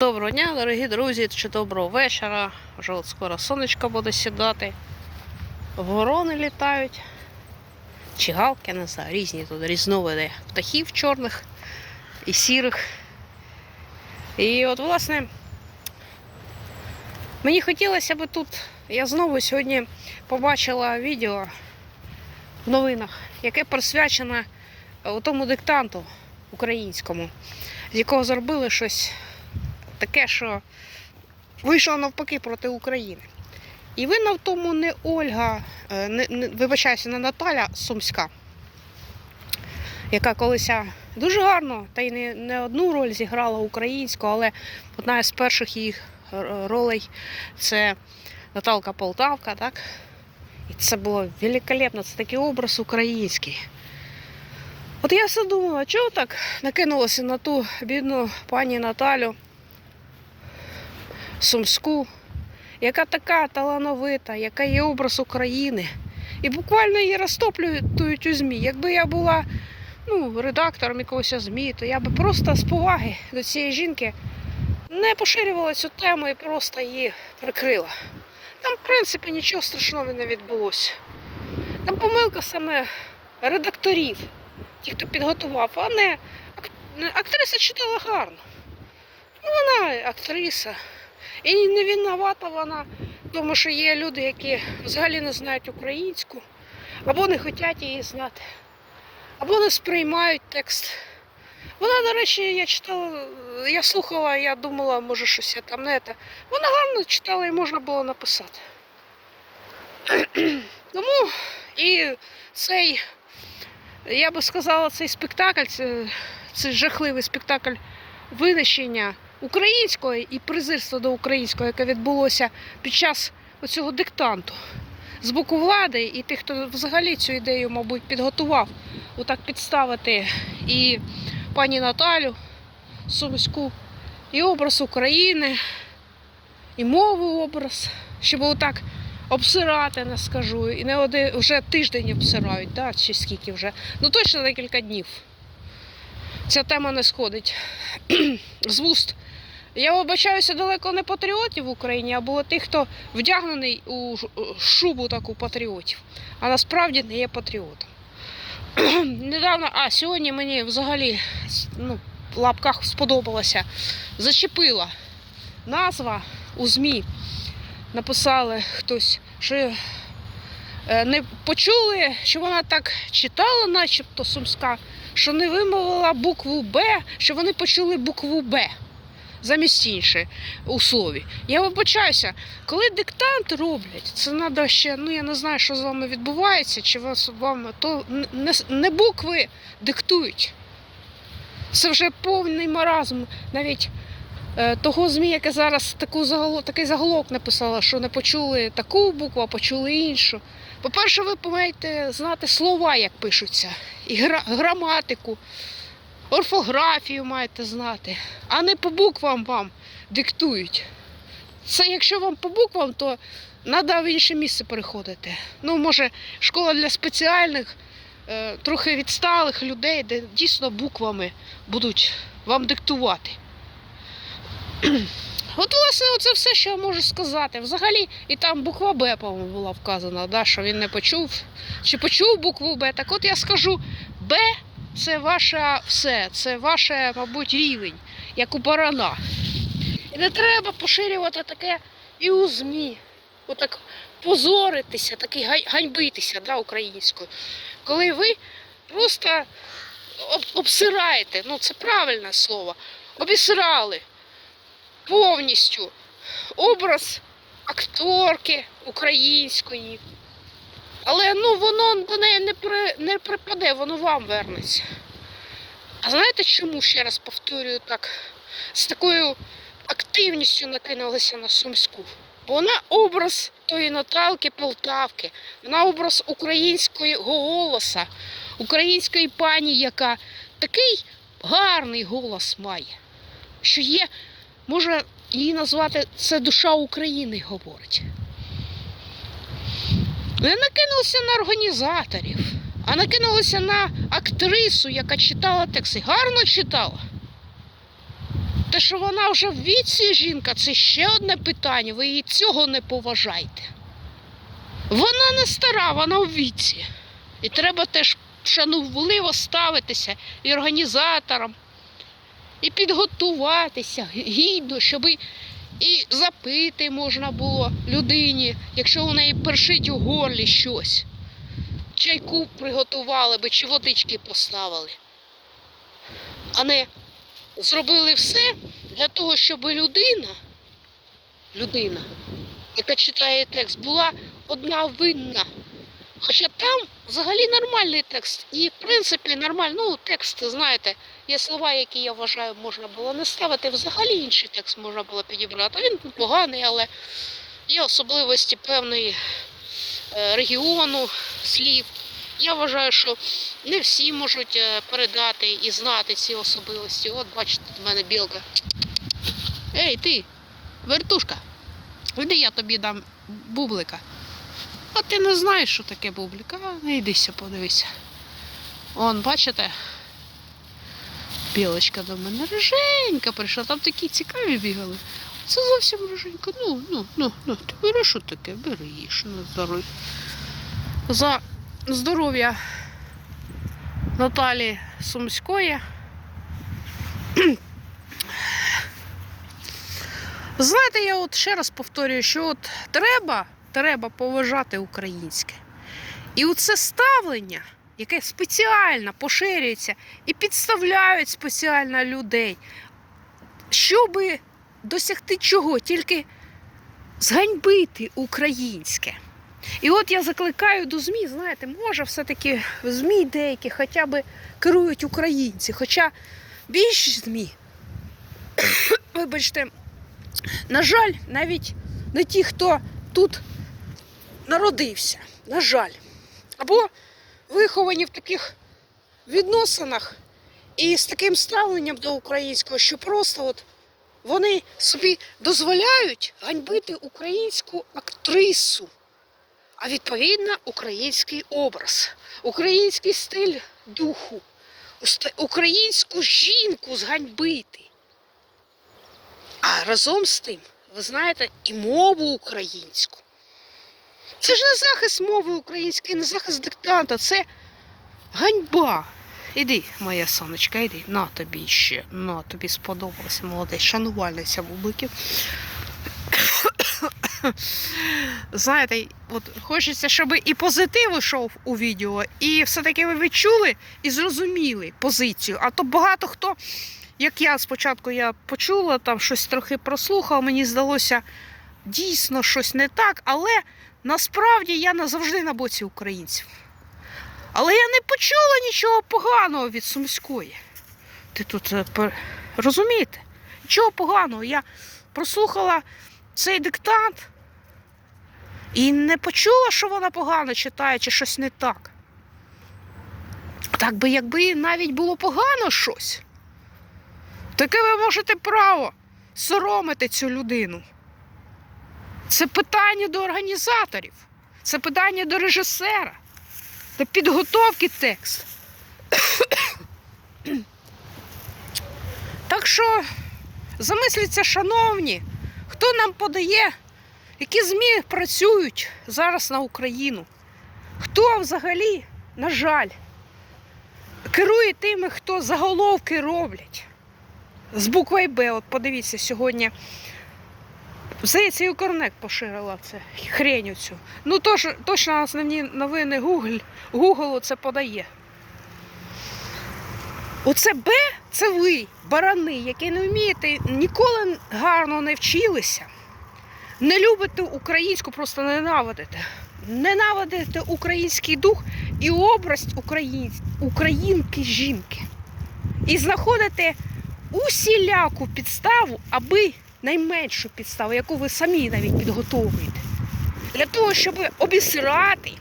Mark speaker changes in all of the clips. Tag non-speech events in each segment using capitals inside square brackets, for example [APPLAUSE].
Speaker 1: Доброго дня, дорогі друзі, чи доброго вечора. Вже от скоро сонечко буде сідати. Ворони літають. Чи галки, не знаю, різні тут різновиди птахів чорних і сірих. І от, власне, мені хотілося б тут. Я знову сьогодні побачила відео в новинах, яке присвячене е, тому диктанту українському, з якого зробили щось таке, що вийшло навпаки проти України. І винна в тому не Ольга, е, не, не, вибачаюся, не Наталя Сумська, яка колись дуже гарно та й не, не одну роль зіграла українську, але одна з перших їх ролей це Наталка Полтавка, так? І це було великолепно, це такий образ український. От я все думала, чого так накинулося на ту бідну пані Наталю Сумську, яка така талановита, яка є образ України. І буквально її розтоплюють у ЗМІ. Якби я була ну, редактором якогось ЗМІ, то я би просто з поваги до цієї жінки не поширювала цю тему і просто її прикрила. Там, в принципі, нічого страшного не відбулося. Там помилка саме редакторів, ті, хто підготував, а не актриса читала гарно. Ну, вона актриса. І не винувата вона, тому що є люди, які взагалі не знають українську, або не хочуть її знати, або не сприймають текст. Вона, до речі, я читала, я слухала, я думала, може щось я там не те. Вона гарно читала і можна було написати. [CLEARS THROAT] Тому і цей, я би сказала, цей спектакль, це, це жахливий спектакль винищення українського і презирства до українського, яке відбулося під час цього диктанту з боку влади і тих, хто взагалі цю ідею, мабуть, підготував, отак підставити і пані Наталю Сумську, і образ України, і мову образ, щоб отак обсирати, не скажу. І не один вже тиждень обсирають, да, чи скільки вже. Ну точно декілька днів. Ця тема не сходить [CLEARS THROAT] з вуст. Я вибачаюся далеко не патріотів в Україні, а було тих, хто вдягнений у шубу таку патріотів, а насправді не є патріотом. [CLEARS THROAT] Недавно, а сьогодні мені взагалі ну, в лапках сподобалося. Зачепила назва у ЗМІ. Написали хтось, що е, не почули, що вона так читала, начебто сумська, що не вимовила букву Б, що вони почули букву Б замість інше у слові. Я вибачаюся, коли диктант роблять, це треба ще, ну я не знаю, що з вами відбувається, чи вас вам то не, не букви диктують. Це вже повний маразм. Навіть е, того ЗМІ, яке зараз таку заголо, такий заголовок написала, що не почули таку букву, а почули іншу. По-перше, ви маєте знати слова, як пишуться, і гра, граматику, орфографію маєте знати, а не по буквам вам диктують. Це якщо вам по буквам, то треба в інше місце переходити. Ну, може, школа для спеціальних, е, трохи відсталих людей, де дійсно буквами будуть вам диктувати. [CLEARS THROAT] От, власне, це все, що я можу сказати. Взагалі, і там буква Б, по-моєму, була вказана, да, що він не почув. Чи почув букву Б. Так от я скажу, Б це ваше все, це ваше, мабуть, рівень, як у барана. І не треба поширювати таке і у ЗМІ. Отак позоритися, таки ганьбитися да, українською. Коли ви просто об- обсираєте, ну це правильне слово, обісрали повністю образ акторки української. Але ну воно до неї не, при, не припаде, воно вам вернеться. А знаєте чому, ще раз повторюю так, з такою активністю накинулася на Сумську? Бо вона образ тої Наталки Полтавки, вона образ української голоса, української пані, яка такий гарний голос має, що є, може її назвати це душа України говорить. Не накинулися на організаторів, а накинулися на актрису, яка читала тексти. Гарно читала. Те, що вона вже в віці жінка, це ще одне питання. Ви її цього не поважаєте. Вона не стара, вона в віці. І треба теж шанувливо ставитися і організаторам, і підготуватися гідно, щоб і запити можна було людині, якщо у неї першить у горлі щось. Чайку приготували би чи водички поставили. А не зробили все для того, щоб людина, людина, яка читає текст, була одна винна. Хоча там взагалі нормальний текст. І, в принципі, нормальний, ну, текст, знаєте, є слова, які я вважаю, можна було не ставити. Взагалі інший текст можна було підібрати. Він поганий, але є особливості певної е, регіону слів. Я вважаю, що не всі можуть е, передати і знати ці особливості. От бачите, в мене білка. Ей, ти, вертушка, іди я тобі дам бублика. А ти не знаєш, що таке бублик? А ну, йдися, подивися. Он, бачите? Білочка до мене риженька прийшла, там такі цікаві бігали. Це зовсім риженька. Ну, ну, ну, ну, ти бери що таке, бери їж на здоров'я. За здоров'я Наталі Сумської. Знаєте, я от ще раз повторюю, що от треба, треба поважати українське. І оце ставлення, яке спеціально поширюється і підставляють спеціально людей, щоб досягти чого? Тільки зганьбити українське. І от я закликаю до ЗМІ, знаєте, може все-таки ЗМІ деякі хоча б керують українці. Хоча більшість ЗМІ, [COUGHS] вибачте, на жаль, навіть не ті, хто тут народився, на жаль, або виховані в таких відносинах і з таким ставленням до українського, що просто от вони собі дозволяють ганьбити українську актрису, а відповідно український образ, український стиль духу, українську жінку зганьбити. А разом з тим, ви знаєте, і мову українську. Це ж не захист мови української, не захист диктанта, це ганьба. Іди, моя сонечка, іди, на тобі ще, на тобі сподобалося, молодець, шанувальниця бубликів. [COUGHS] Знаєте, от хочеться, щоб і позитив йшов у відео, і все-таки ви відчули і зрозуміли позицію. А то багато хто, як я спочатку я почула, там щось трохи прослухав, мені здалося дійсно щось не так, але насправді я назавжди на боці українців. Але я не почула нічого поганого від Сумської. Ти тут е, розумієте? Нічого поганого. Я прослухала цей диктант і не почула, що вона погано читає чи щось не так. Так би, якби навіть було погано щось, таке ви можете право соромити цю людину. Це питання до організаторів, це питання до режисера, до підготовки тексту. Так що замисліться, шановні, хто нам подає, які ЗМІ працюють зараз на Україну? Хто взагалі, на жаль, керує тими, хто заголовки роблять? З буквою Б, от подивіться, сьогодні. Здається, і Укрнет поширила це хрень цю. Ну, тож, точно основні новини Google, Google це подає. Оце Б це ви, барани, які не вмієте, ніколи гарно не вчилися. Не любите українську, просто ненавидите. Ненавидите український дух і образ україн... українки жінки. І знаходите усіляку підставу, аби найменшу підставу, яку ви самі навіть підготовуєте, для того, щоб обісрати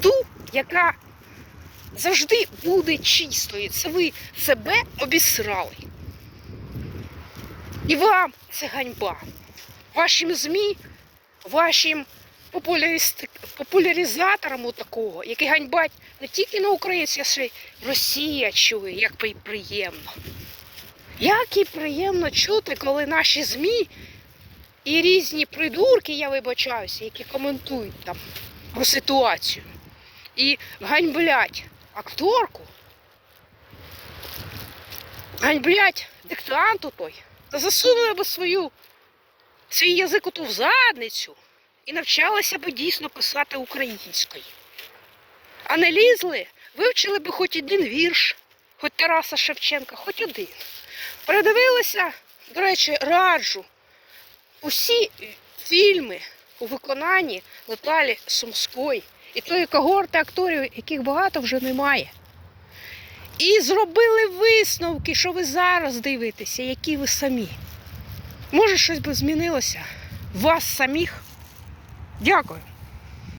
Speaker 1: ту, яка завжди буде чистою. Це ви себе обісрали. І вам це ганьба. Вашим ЗМІ, вашим популяризаторам такого, які ганьбать не тільки на українській, а ще й Росія чує, як приємно. Як і приємно чути, коли наші ЗМІ і різні придурки, я вибачаюся, які коментують там про ситуацію. І ганьблять акторку, ганьблять диктанту той, та засунули би свою свій язик оту в задницю і навчалися би дійсно писати українською. А не лізли, вивчили би хоч один вірш, хоч Тараса Шевченка, хоч один. Передивилися, до речі, раджу усі фільми у виконанні Наталі Сумської і тої когорти акторів, яких багато вже немає. І зробили висновки, що ви зараз дивитеся, які ви самі. Може, щось би змінилося? Вас самих? Дякую.